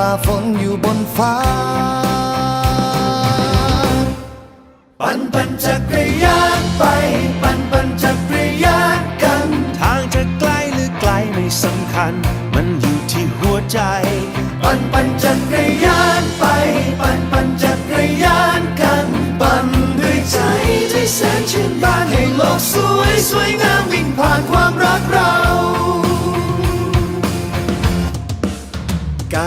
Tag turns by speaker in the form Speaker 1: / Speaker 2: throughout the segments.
Speaker 1: ฝ่าฝนอยู่บนฟ้า
Speaker 2: ปั่นปั่นจักรยานไป ปั่นปั่นจักรยานกัน ทางจะไกลหรือไกลไม่สำคัญ มันอยู่ที่หัวใจ ปั่นปั่นจักรยานไป ปั่นปั่นจักรยานกัน ปั่นด้วยใจที่แสนชื่นบานให้โลกสวยสวยงามวิ่งผ่านความรักเรา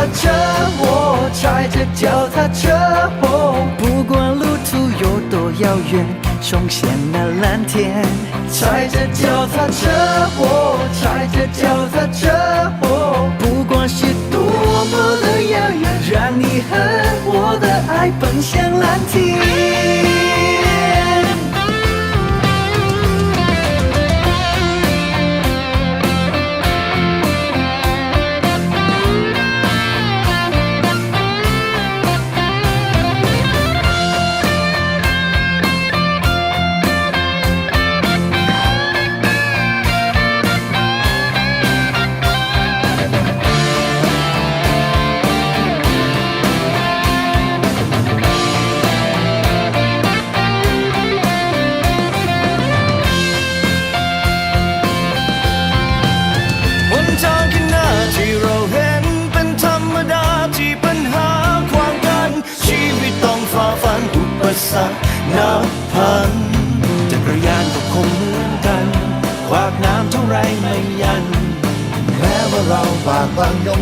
Speaker 3: 踏车，我踩着脚踏车，哦，
Speaker 4: 不管路途有多遥远，冲线那蓝天。
Speaker 3: 踩着脚踏车，我踩着脚踏车，哦，
Speaker 4: 不管是多么的遥远，让你和我的爱奔向蓝天。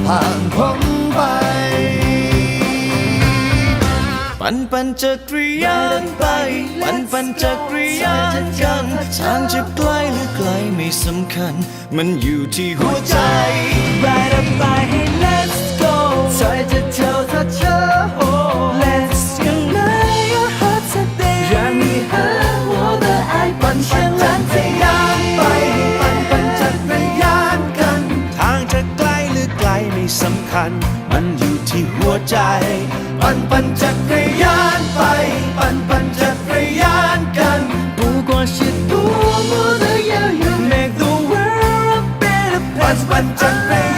Speaker 1: ผ่านพ้นไป
Speaker 2: ปั่นปั่นจักรยานไป ปั่นปั่นจักรยานกันทางจะไกลหรือไกลไม่สำคัญ มันอยู่ที่หัวใจ
Speaker 4: Right up by better
Speaker 3: ปั่น
Speaker 4: place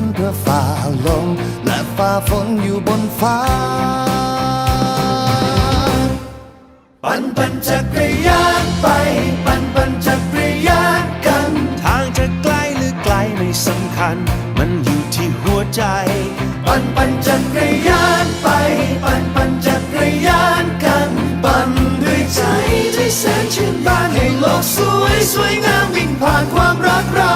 Speaker 1: น อฝ่าลมและฝ่าฝนอยู่บนฟ้า
Speaker 3: ปั่นปั่นจักรยานไป ปั่นปั่นจักรยานกัน
Speaker 2: ทางจะไกลหรือไกลไม่สำคัญ มันอยู่ที่หัวใจ
Speaker 3: ปั่นปั่นจักรยานไป ปั่นปั่นจักรยานกัน ปั่นด้วยใจที่แสนชื่นบานให้โลกสวยสวยงามวิ่งผ่านความรักเรา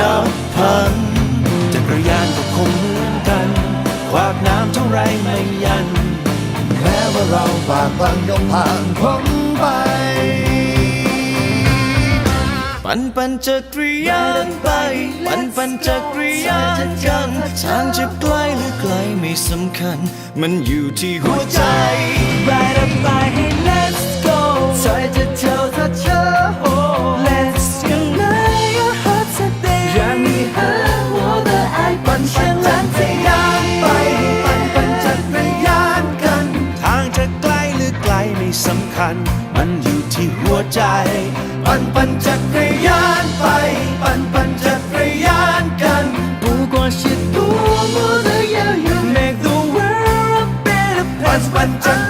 Speaker 2: นับพันจักรยานก็คงเหมือนกันควากน้ำเท่าไรไม่ยัน
Speaker 1: แม้ว่าเราฝากบางยงผ่านพ้นไป
Speaker 2: ปันปันจะกรยานไป ปันปันจะกรยานกันทางจะไกลหรือไกลไม่สำคัญ มันอยู่ที่หัวใจ
Speaker 4: Ride up by hey let's go
Speaker 3: ใจ
Speaker 2: จะเท่าถ้า ใจ
Speaker 3: ปั่นปั่นจักรยานไป ปั่นปั่นจักรยานกัน
Speaker 4: 不管是多么的遥远，Make the world a better
Speaker 3: ปั่น
Speaker 4: place
Speaker 3: ปั่น
Speaker 4: with
Speaker 3: จักร ร